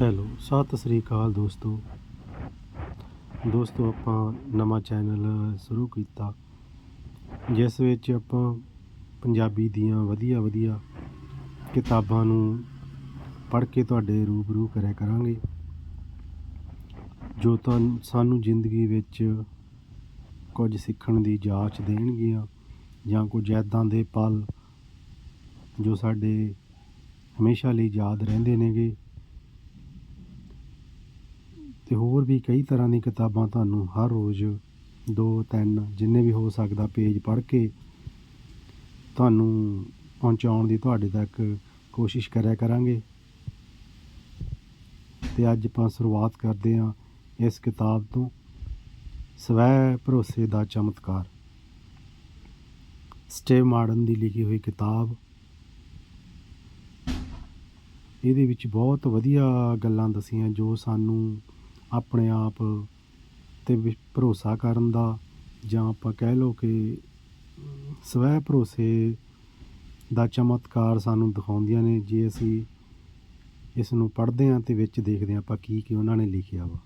Hello, Sat Sri ਅਕਾਲ ਦੋਸਤੋ। ਦੋਸਤੋ, ਆਪਾਂ ਨਵਾਂ ਚੈਨਲ ਸ਼ੁਰੂ ਕੀਤਾ, ਜਿਸ ਵਿੱਚ ਆਪਾਂ ਪੰਜਾਬੀ ਦੀਆਂ ਵਧੀਆ ਵਧੀਆ ਕਿਤਾਬਾਂ ਨੂੰ ਪੜ੍ਹ ਕੇ ਤੁਹਾਡੇ ਰੂਬਰੂ ਕਰਿਆ ਕਰਾਂਗੇ, ਜੋ ਤੁਹਾਨੂੰ ਸਾਨੂੰ ਜ਼ਿੰਦਗੀ ਵਿੱਚ ਕੁਝ ਸਿੱਖਣ ਦੀ ਜਾਂਚ ਦੇਣਗੀਆਂ, ਜਾਂ ਕੁਝ ਐਦਾਂ ਦੇ ਪਲ ਜੋ ਸਾਡੇ ਹਮੇਸ਼ਾ ਲਈ ਯਾਦ ਰਹਿੰਦੇ ਨੇਗੇ। ਤੇ ਹੋਰ ਵੀ ਕਈ ਤਰ੍ਹਾਂ ਦੀ ਕਿਤਾਬਾਂ ਤੁਹਾਨੂੰ ਹਰ ਰੋਜ਼ ਦੋ, ਤਿੰਨ, ਜਿੰਨੇ ਵੀ ਹੋ ਸਕਦਾ ਪੇਜ ਪੜ੍ਹ ਕੇ ਤੁਹਾਨੂੰ ਪਹੁੰਚਾਉਣ ਦੀ ਤੁਹਾਡੇ ਤੱਕ ਕੋਸ਼ਿਸ਼ ਕਰਿਆ ਕਰਾਂਗੇ। ਤੇ ਅੱਜ ਆਪਾਂ ਸ਼ੁਰੂਆਤ ਕਰਦੇ ਹਾਂ ਇਸ ਕਿਤਾਬ ਤੋਂ। ਸਵੈ ਭਰੋਸੇ ਦਾ ਚਮਤਕਾਰ। ਸਟੇਵ ਮਾਰਡਨ ਦੀ ਲਿਖੀ ਹੋਈ ਕਿਤਾਬ। ਇਹਦੇ ਵਿੱਚ ਬਹੁਤ ਵਧੀਆ ਗੱਲਾਂ ਦਸੀਆਂ ਜੋ ਸਾਨੂੰ ਆਪਣੇ ਆਪ ਤੇ ਵਿ- ਭਰੋਸਾ ਕਰਨ ਦਾ ਜਾਂ ਆਪਾਂ ਕਹਿ ਲਓ ਕਿ ਸਵੈ ਭਰੋਸੇ ਦਾ ਚਮਤਕਾਰ ਸਾਨੂੰ ਦਿਖਾਉਂਦੀਆਂ ਨੇ, ਜੇ ਅਸੀਂ ਇਸ ਨੂੰ ਪੜ੍ਹਦੇ ਹਾਂ ਤੇ ਵਿੱਚ ਦੇਖਦੇ ਹਾਂ ਆਪਾਂ ਕੀ ਕੀ ਉਹਨਾਂ ਨੇ ਲਿਖਿਆ ਵਾ।